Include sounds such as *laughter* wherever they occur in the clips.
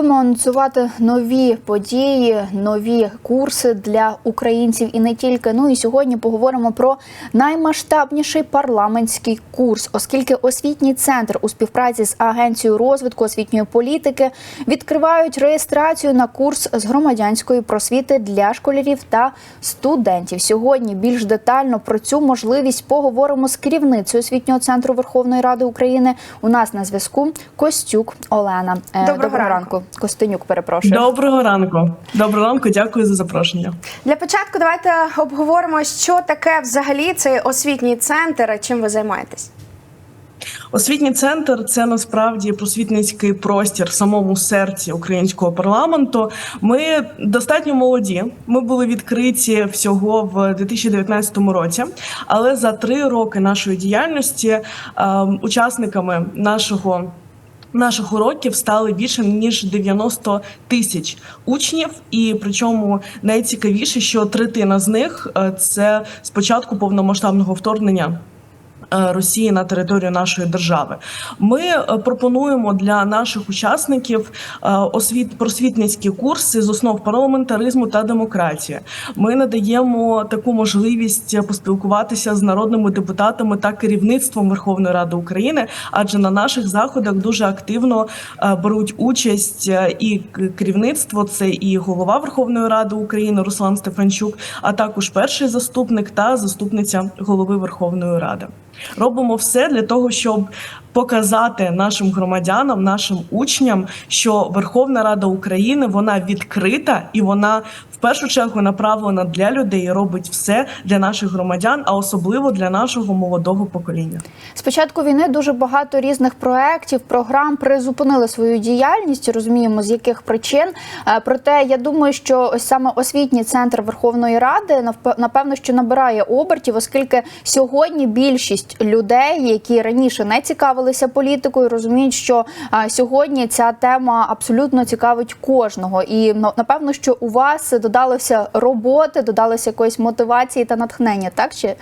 Любимо анонсувати нові події, нові курси для українців і не тільки. Ну і сьогодні поговоримо про наймасштабніший парламентський курс, оскільки освітній центр у співпраці з агенцією розвитку освітньої політики відкривають реєстрацію на курс з громадянської просвіти для школярів та студентів. Сьогодні більш детально про цю можливість поговоримо з керівницею освітнього центру Верховної Ради України. У нас на зв'язку Костюк Олена. Е, Доброго ранку. Костенюк, перепрошую. Доброго ранку. Доброго ранку, дякую за запрошення. Для початку давайте обговоримо, що таке взагалі цей освітній центр, чим ви займаєтесь. Освітній центр це насправді просвітницький простір в самому серці українського парламенту. Ми достатньо молоді. Ми були відкриті всього в 2019 році, але за три роки нашої діяльності е, учасниками нашого. Наших уроків стали більше ніж 90 тисяч учнів, і причому найцікавіше, що третина з них е, це спочатку повномасштабного вторгнення. Е, Росії на територію нашої держави ми е, пропонуємо для наших учасників е, освіт просвітницькі курси з основ парламентаризму та демократії. Ми надаємо таку можливість поспілкуватися з народними депутатами та керівництвом Верховної Ради України, адже на наших заходах дуже активно беруть участь і керівництво, це і голова Верховної Ради України Руслан Стефанчук, а також перший заступник та заступниця голови Верховної Ради. Робимо все для того, щоб показати нашим громадянам, нашим учням, що Верховна Рада України вона відкрита і вона першу чергу направлена для людей, робить все для наших громадян, а особливо для нашого молодого покоління. З початку війни дуже багато різних проєктів, програм призупинили свою діяльність. Розуміємо, з яких причин. Е, Проте я думаю, що ось саме освітній центр Верховної Ради напевно, що набирає обертів, оскільки сьогодні більшість людей, які раніше не цікавилися політикою, розуміють, що е, сьогодні ця тема абсолютно цікавить кожного. І ну, напевно, що у вас додалося роботи, додалося якоїсь мотивації та натхнення, так чи?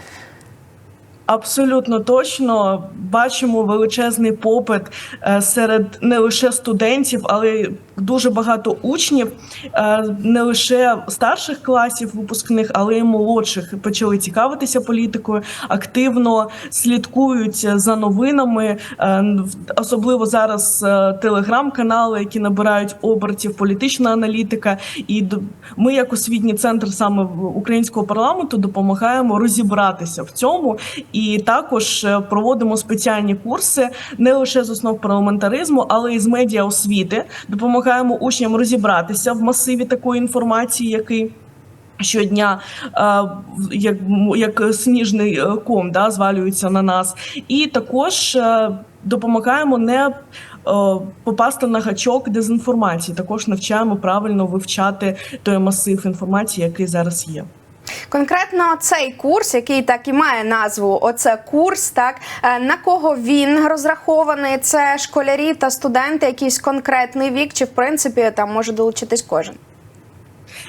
Абсолютно точно бачимо величезний попит е, серед не лише студентів, але й дуже багато учнів, е, не лише старших класів випускних, але й молодших почали цікавитися політикою, активно слідкують за новинами, е, особливо зараз е, телеграм-канали, які набирають обертів, політична аналітика. І ми, як освітній центр саме українського парламенту, допомагаємо розібратися в цьому. І також проводимо спеціальні курси не лише з основ парламентаризму, але й з медіа освіти. Допомагаємо учням розібратися в масиві такої інформації, який. Щодня е, як, як сніжний е, ком да, звалюється на нас, і також е, допомагаємо не попасти на гачок дезінформації. Також навчаємо правильно вивчати той масив інформації, який зараз є. Конкретно цей курс, який так і має назву, оце курс, так е, на кого він розрахований? Це школярі та студенти, якийсь конкретний вік, чи в принципі там може долучитись кожен?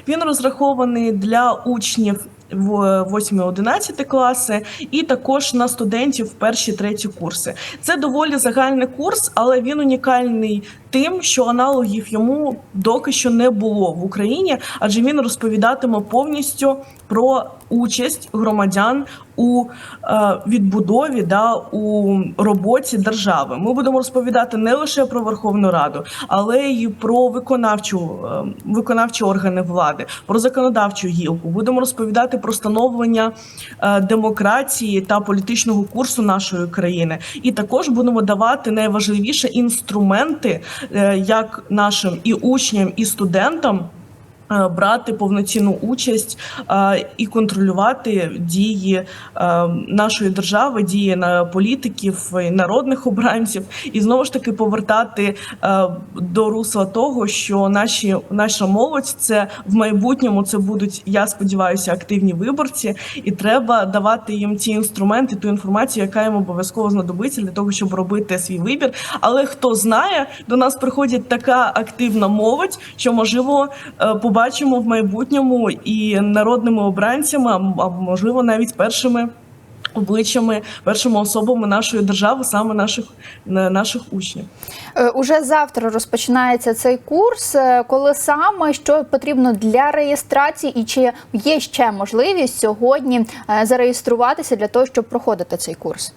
Він розрахований для учнів в 8-11 класи, і також на студентів перші треті курси. Це доволі загальний курс, але він унікальний тим, що аналогів йому доки що не було в Україні, адже він розповідатиме повністю про участь громадян у е, відбудові да у роботі держави. Ми будемо розповідати не лише про Верховну Раду, але й про виконавчу е, виконавчі органи влади, про законодавчу гілку. Будемо розповідати про становлення е, демократії та політичного курсу нашої країни. І також будемо давати найважливіше інструменти, як нашим і учням, і студентам. Е, Брати повноцінну участь е, і контролювати дії е, нашої держави, дії на політиків, народних обранців, і знову ж таки повертати до русла того, що наші наша молодь це в майбутньому це будуть, я сподіваюся, активні виборці, і треба давати їм ті інструменти, ту інформацію, яка їм обов'язково знадобиться для того, щоб робити свій вибір. Але хто знає, до нас приходить така активна молодь, що можливо е, побачимо в майбутньому і народними обранцями, а можливо навіть першими обличчями, першими особами нашої держави, саме наших наших учнів. Е, Уже завтра розпочинається цей курс. Е, Коли саме що потрібно для реєстрації, і чи є ще можливість сьогодні е, зареєструватися для того, щоб проходити цей курс?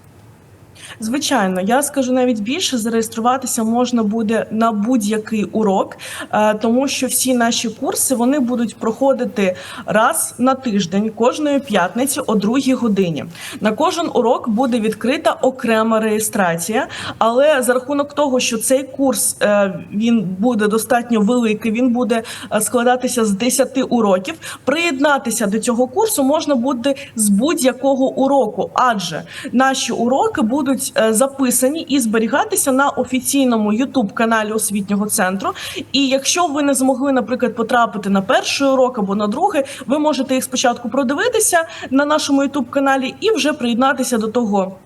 Звичайно, я скажу навіть більше, зареєструватися можна буде на будь-який урок, е, тому що всі наші курси вони будуть проходити раз на тиждень кожної п'ятниці о другій годині. На кожен урок буде відкрита окрема реєстрація, але за рахунок того, що цей курс е, він буде достатньо великий, він буде е, складатися з 10 уроків. Приєднатися до цього курсу можна буде з будь-якого уроку, адже наші уроки будуть е, записані і зберігатися на офіційному youtube каналі освітнього центру. І якщо ви не змогли, наприклад, потрапити на перший урок або на другий, ви можете їх спочатку продивитися на нашому youtube каналі і вже приєднатися до того.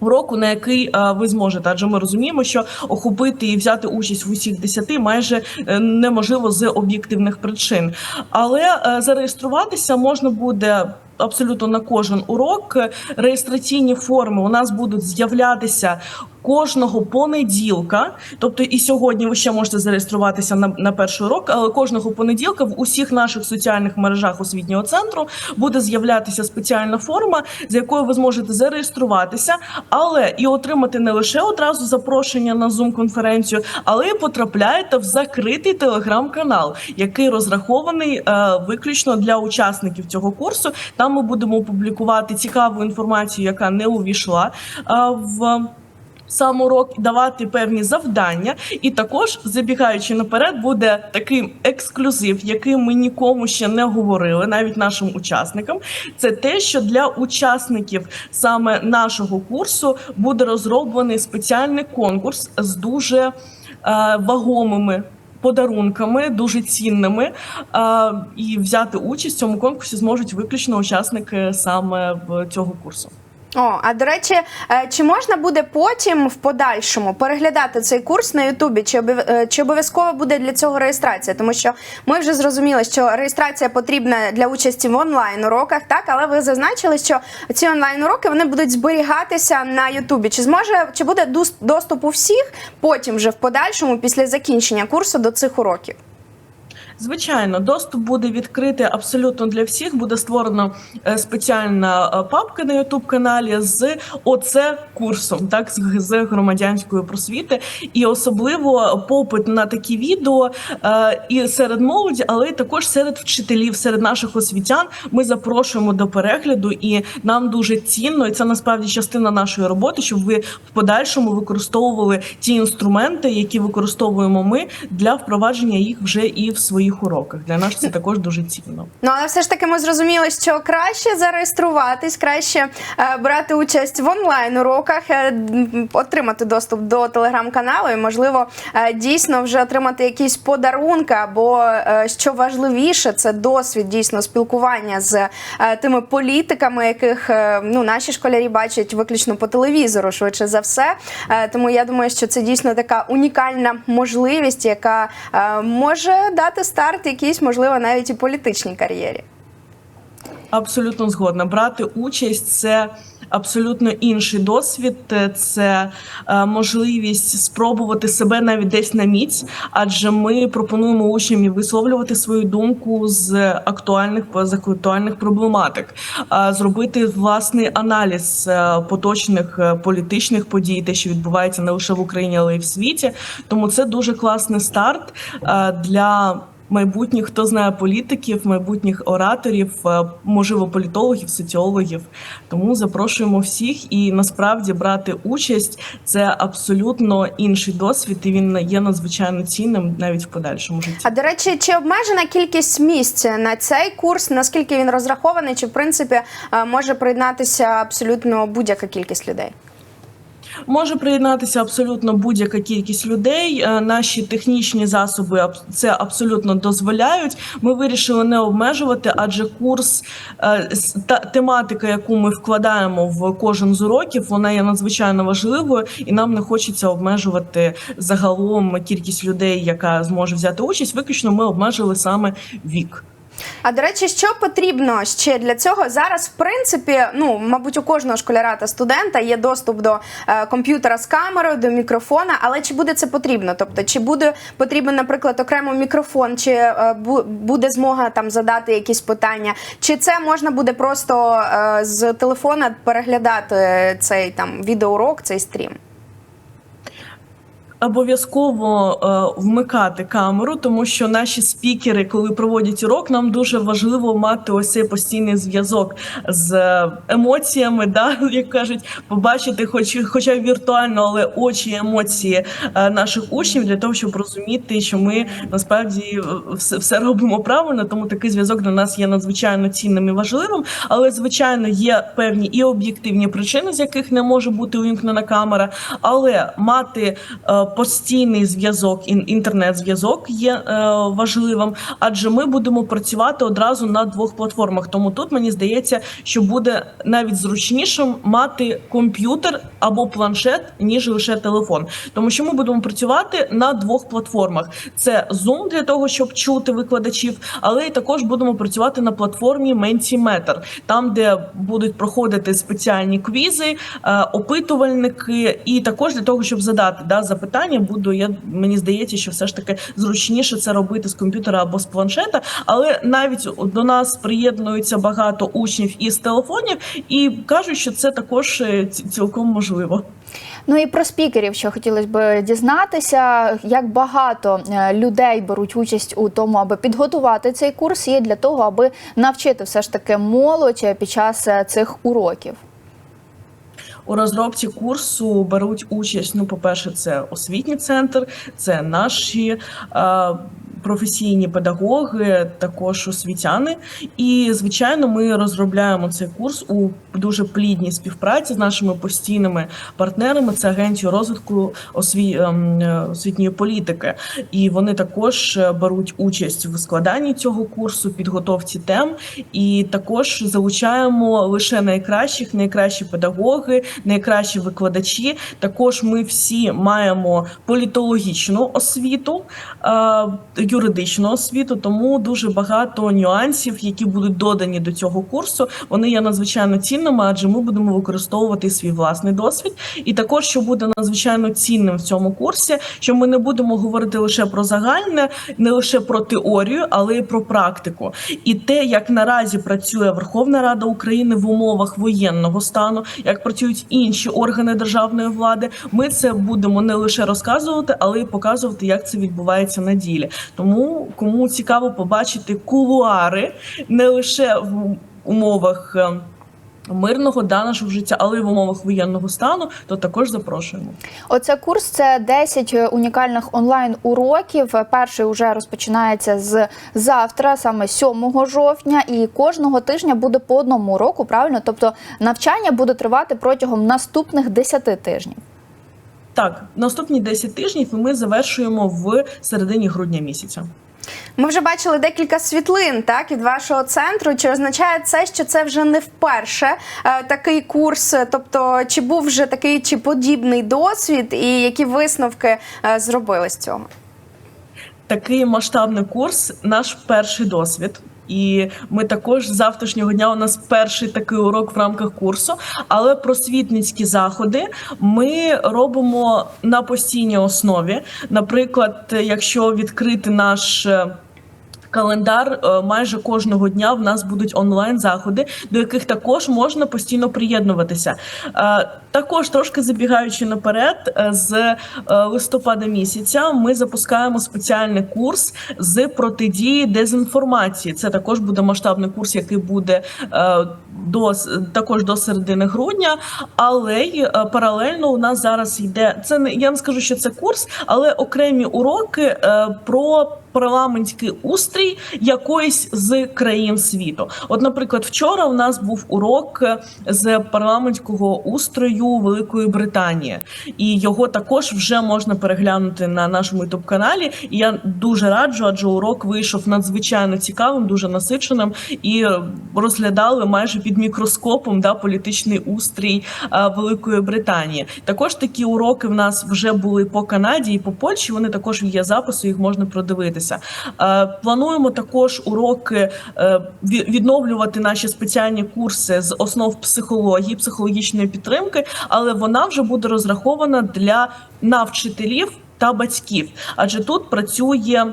Уроку, на який е, ви зможете, адже ми розуміємо, що охопити і взяти участь в усіх десяти майже е, неможливо з об'єктивних причин. Але е, зареєструватися можна буде. Абсолютно на кожен урок реєстраційні форми у нас будуть з'являтися кожного понеділка. Тобто і сьогодні ви ще можете зареєструватися на, на перший урок, але кожного понеділка в усіх наших соціальних мережах освітнього центру буде з'являтися спеціальна форма, з якою ви зможете зареєструватися, але і отримати не лише одразу запрошення на Zoom конференцію, але й потрапляєте в закритий телеграм-канал, який розрахований е, виключно для учасників цього курсу. Там ми будемо публікувати цікаву інформацію, яка не увійшла е, в. Сам урок давати певні завдання, і також забігаючи наперед, буде такий ексклюзив, який ми нікому ще не говорили, навіть нашим учасникам. Це те, що для учасників саме нашого курсу буде розроблений спеціальний конкурс з дуже е, вагомими. Подарунками дуже цінними і взяти участь в цьому конкурсі зможуть виключно учасники саме в цього курсу. О, а до речі, е, чи можна буде потім в подальшому переглядати цей курс на Ютубі? Чи е, чи обов'язково буде для цього реєстрація? Тому що ми вже зрозуміли, що реєстрація потрібна для участі в онлайн уроках, так але ви зазначили, що ці онлайн уроки вони будуть зберігатися на Ютубі. Чи зможе чи буде доступ у всіх потім вже в подальшому після закінчення курсу до цих уроків? Звичайно, доступ буде відкритий абсолютно для всіх. Буде створена е, спеціальна е, папка на youtube каналі з оце курсом, так з, громадянської просвіти, і особливо попит на такі відео е, і серед молоді, але й також серед вчителів, серед наших освітян. Ми запрошуємо до перегляду, і нам дуже цінно, і це насправді частина нашої роботи, щоб ви в подальшому використовували ті інструменти, які використовуємо ми для впровадження їх вже і в своїх уроках. Для нас це також дуже цінно. Ну але все ж таки ми зрозуміли, що краще зареєструватись, краще е, брати участь в онлайн уроках, е, отримати доступ до телеграм-каналу і, можливо, е, дійсно вже отримати якісь подарунки, або е, що важливіше, це досвід дійсно спілкування з е, тими політиками, яких е, ну наші школярі бачать виключно по телевізору, швидше за все. Е, тому я думаю, що це дійсно така унікальна можливість, яка е, може дати старт якійсь, можливо, навіть і політичній кар'єрі. Абсолютно згодна. Брати участь це абсолютно інший досвід. Це е, можливість спробувати себе навіть десь на міць, адже ми пропонуємо учням і висловлювати свою думку з актуальних з актуальних проблематик, е, зробити власний аналіз е, поточних е, політичних подій, те, що відбувається не лише в Україні, але й в світі. Тому це дуже класний старт е, для майбутніх, хто знає політиків, майбутніх ораторів, е, можливо, політологів, соціологів. Тому запрошуємо всіх і насправді брати участь це абсолютно інший досвід, і він є надзвичайно цінним навіть в подальшому житті. А до речі, чи обмежена кількість місць на цей курс? Наскільки він розрахований? Чи в принципі е, може приєднатися абсолютно будь-яка кількість людей? Може приєднатися абсолютно будь-яка кількість людей. Е, Наші технічні засоби це абсолютно дозволяють. Ми вирішили не обмежувати, адже курс е, та тематика, яку ми вкладаємо в кожен з уроків, вона є надзвичайно важливою, і нам не хочеться обмежувати загалом кількість людей, яка зможе взяти участь. Виключно ми обмежили саме вік. А до речі, що потрібно ще для цього зараз? В принципі, ну мабуть, у кожного школяра та студента є доступ до е, комп'ютера з камерою, до мікрофона. Але чи буде це потрібно? Тобто, чи буде потрібен, наприклад, окремо мікрофон, чи е, бу- буде змога там задати якісь питання, чи це можна буде просто е, з телефона переглядати цей там відеоурок, цей стрім? Обов'язково е, вмикати камеру, тому що наші спікери, коли проводять урок, нам дуже важливо мати ось цей постійний зв'язок з е, емоціями, да, *laughs* як кажуть, побачити, хоч хоча віртуально, але очі, емоції е, наших учнів для того, щоб розуміти, що ми насправді е, все, все робимо правильно. Тому такий зв'язок для нас є надзвичайно цінним і важливим. Але звичайно є певні і об'єктивні причини, з яких не може бути увімкнена камера, але мати е, постійний зв'язок, ін- інтернет-зв'язок є е, важливим, адже ми будемо працювати одразу на двох платформах. Тому тут мені здається, що буде навіть зручнішим мати комп'ютер або планшет, ніж лише телефон. Тому що ми будемо працювати на двох платформах: це Zoom для того, щоб чути викладачів, але й також будемо працювати на платформі Mentimeter, там, де будуть проходити спеціальні квізи, е, опитувальники, і також для того, щоб задати да, запитання, буду я мені здається, що все ж таки зручніше це робити з комп'ютера або з планшета. Але навіть до нас приєднуються багато учнів із телефонів і кажуть, що це також е, цілком можливо. Ну і про спікерів, що хотілося б дізнатися, як багато е, людей беруть участь у тому, аби підготувати цей курс, і для того, аби навчити все ж таки молодь е, під час цих уроків. У розробці курсу беруть участь. Ну, по-перше, це освітній центр, це наші е, професійні педагоги, також освітяни. І звичайно, ми розробляємо цей курс у дуже плідній співпраці з нашими постійними партнерами. Це агенцію розвитку осві... ем, е, освітньої політики. І вони також е, беруть участь в складанні цього курсу, підготовці тем. І також залучаємо лише найкращих, найкращі педагоги, найкращі викладачі. Також ми всі маємо політологічну освіту, е, юридичну освіту, тому дуже багато нюансів, які будуть додані до цього курсу. Вони є надзвичайно цінними, адже ми будемо використовувати свій власний досвід. І також, що буде надзвичайно цінним в цьому курсі, що ми не будемо говорити лише про загальне, не лише про теорію, але й про практику. І те, як наразі працює Верховна Рада України в умовах воєнного стану, як працюють інші органи державної влади, ми це будемо не лише розказувати, але й показувати, як це відбувається на ділі. Тому кому цікаво побачити кулуари не лише в умовах. е, Мирного да нашого життя, але й в умовах воєнного стану, то також запрошуємо. Оце курс це 10 унікальних онлайн уроків. Перший вже розпочинається з завтра, саме 7 жовтня, і кожного тижня буде по одному уроку. Правильно, тобто навчання буде тривати протягом наступних 10 тижнів. Так, наступні 10 тижнів ми завершуємо в середині грудня місяця. Ми вже бачили декілька світлин так від вашого центру. Чи означає це, що це вже не вперше е, такий курс? Тобто, чи був вже такий чи подібний досвід, і які висновки е, зробили з цього? Такий масштабний курс наш перший досвід. І ми також з завтрашнього дня у нас перший такий урок в рамках курсу. Але просвітницькі заходи ми робимо на постійній основі. Наприклад, якщо відкрити наш е, календар, е, майже кожного дня в нас будуть онлайн заходи, до яких також можна постійно приєднуватися. Е, Також трошки забігаючи наперед, е, з листопада місяця ми запускаємо спеціальний курс з протидії дезінформації. Це також буде масштабний курс, який буде до також до середини грудня. Але й паралельно у нас зараз йде це не я не скажу, що це курс, але окремі уроки про парламентський устрій якоїсь з країн світу. От, наприклад, вчора у нас був урок е, з парламентського устрою Великої Британії, і його також вже можна переглянути на нашому youtube каналі. І я дуже раджу, адже урок вийшов надзвичайно цікавим, дуже насиченим і е, розглядали майже під мікроскопом да, політичний устрій е, Великої Британії. Також такі уроки в нас вже були по Канаді і по Польщі. Вони також є запису, їх можна продивитися. Е, Плануємо також уроки е, відновлювати наші спеціальні курси з основ психології, психологічної підтримки, але вона вже буде розрахована для навчителів та батьків, адже тут працює.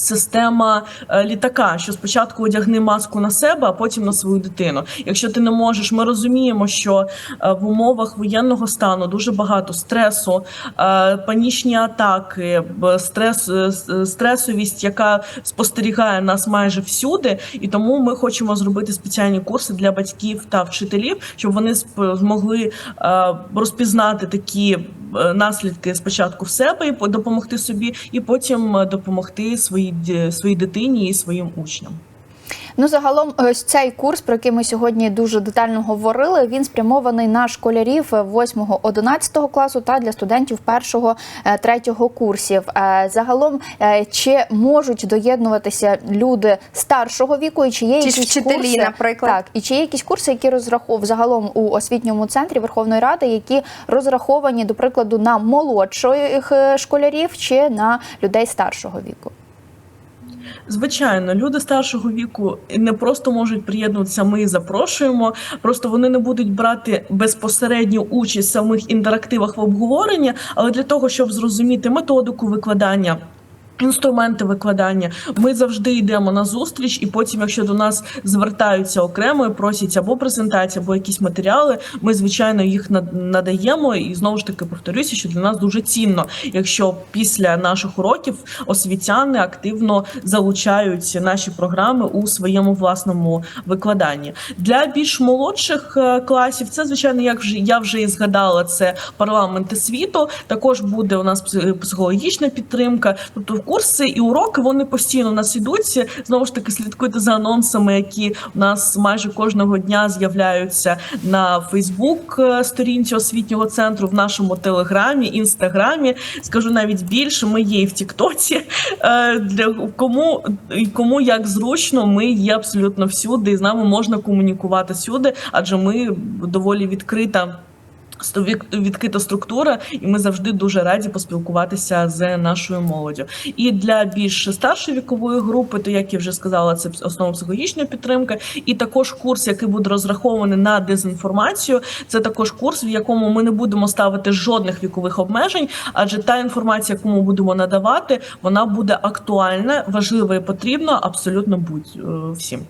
Система е, літака, що спочатку одягни маску на себе, а потім на свою дитину. Якщо ти не можеш, ми розуміємо, що е, в умовах воєнного стану дуже багато стресу, е, панічні атаки, стрес, стресовість, яка спостерігає нас майже всюди, і тому ми хочемо зробити спеціальні курси для батьків та вчителів, щоб вони змогли розпізнати такі наслідки спочатку в себе і по- допомогти собі, і потім е, допомогти своїй своїй дитині і своїм учням. Ну, загалом, ось цей курс, про який ми сьогодні дуже детально говорили, він спрямований на школярів 8-11 класу та для студентів 1-3 курсів. Е, Загалом, е, чи можуть доєднуватися люди старшого віку, і чи є ж якісь вчителі, курси, наприклад. так, і чи є якісь курси, які розрахов загалом у освітньому центрі Верховної Ради, які розраховані, до прикладу, на молодших е, школярів чи на людей старшого віку? Звичайно, люди старшого віку не просто можуть приєднуватися. Ми запрошуємо. Просто вони не будуть брати безпосередню участь в самих інтерактивах в обговоренні, але для того, щоб зрозуміти методику викладання. Інструменти викладання ми завжди йдемо на зустріч, і потім, якщо до нас звертаються окремо і просять або презентації, або якісь матеріали, ми звичайно їх над- надаємо. І знову ж таки повторюся, що для нас дуже цінно, якщо після наших уроків освітяни активно залучають наші програми у своєму власному викладанні. Для більш молодших е, класів це звичайно, як вже я вже і згадала, це парламенти світу. Також буде у нас психологічна підтримка. Тобто курси і уроки вони постійно у нас ідуть. Знову ж таки, слідкуйте за анонсами, які у нас майже кожного дня з'являються на Фейсбук сторінці освітнього центру, в нашому телеграмі, інстаграмі. Скажу навіть більше, ми є і в Тіктоці. Е, Для кому кому як зручно, ми є абсолютно всюди, і з нами можна комунікувати всюди, адже ми доволі відкрита. Відкрита структура, і ми завжди дуже раді поспілкуватися з нашою молоддю. І для більш старшої вікової групи, то як я вже сказала, це основа психологічної підтримки, і також курс, який буде розрахований на дезінформацію. Це також курс, в якому ми не будемо ставити жодних вікових обмежень, адже та інформація, яку ми будемо надавати, вона буде актуальна, важлива і потрібна абсолютно будь е, всім.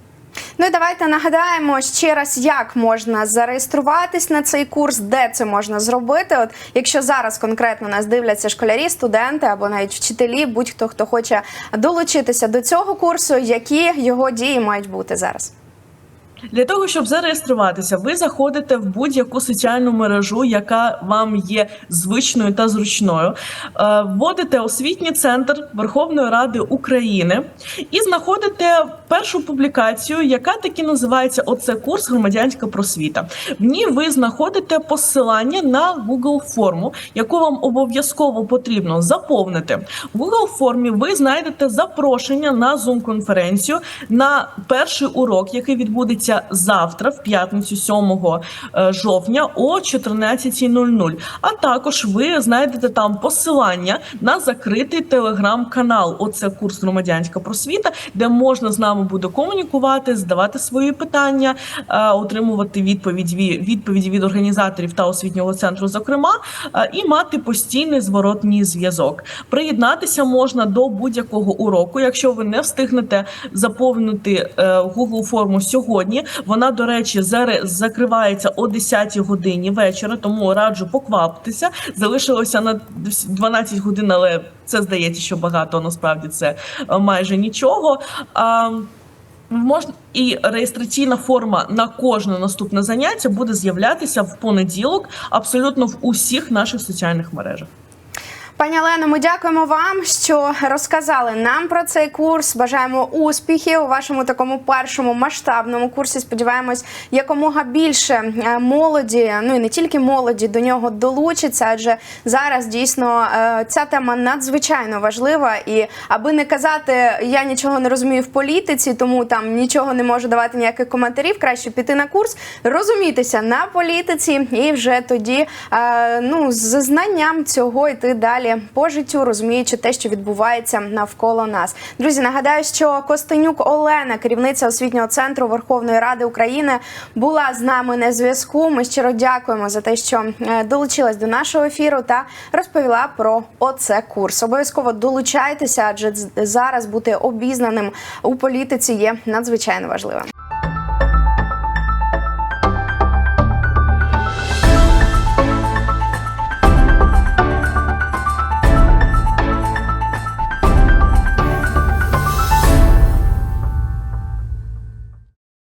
Ну і давайте нагадаємо ще раз, як можна зареєструватись на цей курс, де це можна зробити. От якщо зараз конкретно нас дивляться школярі, студенти або навіть вчителі, будь-хто хто хоче долучитися до цього курсу, які його дії мають бути зараз. Для того щоб зареєструватися, ви заходите в будь-яку соціальну мережу, яка вам є звичною та зручною. Е, Вводите освітній центр Верховної Ради України і знаходите першу публікацію, яка таки називається Оце курс громадянська просвіта. В ній ви знаходите посилання на Google форму, яку вам обов'язково потрібно заповнити. В Google формі ви знайдете запрошення на Zoom конференцію на перший урок, який відбудеться завтра, в п'ятницю, 7 е, жовтня о 14.00. А також ви знайдете там посилання на закритий телеграм-канал. Оце курс громадянська просвіта, де можна з нами буде комунікувати, задавати свої питання, е, отримувати відповідь ві- відповіді від організаторів та освітнього центру, зокрема, е, і мати постійний зворотній зв'язок. Приєднатися можна до будь-якого уроку, якщо ви не встигнете заповнити е, Google форму сьогодні. Вона, до речі, заре- закривається о 10 годині вечора, тому раджу покваптеся. Залишилося на 12 годин, але це здається, що багато насправді це е, майже нічого. А, Можна і реєстраційна форма на кожне наступне заняття буде з'являтися в понеділок абсолютно в усіх наших соціальних мережах. Пані Олено, ми дякуємо вам, що розказали нам про цей курс. Бажаємо успіхів у вашому такому першому масштабному курсі. Сподіваємось, якомога більше е, молоді, ну і не тільки молоді, до нього долучиться, адже зараз дійсно е, ця тема надзвичайно важлива. І аби не казати, я нічого не розумію в політиці, тому там нічого не можу давати ніяких коментарів. Краще піти на курс, розумітися на політиці, і вже тоді е, ну з знанням цього йти далі по життю, розуміючи те, що відбувається навколо нас. Друзі, нагадаю, що Костенюк Олена, керівниця освітнього центру Верховної Ради України, була з нами на зв'язку. Ми щиро дякуємо за те, що е, долучилась до нашого ефіру та розповіла про оце курс. Обов'язково долучайтеся, адже зараз бути обізнаним у політиці є надзвичайно важливим.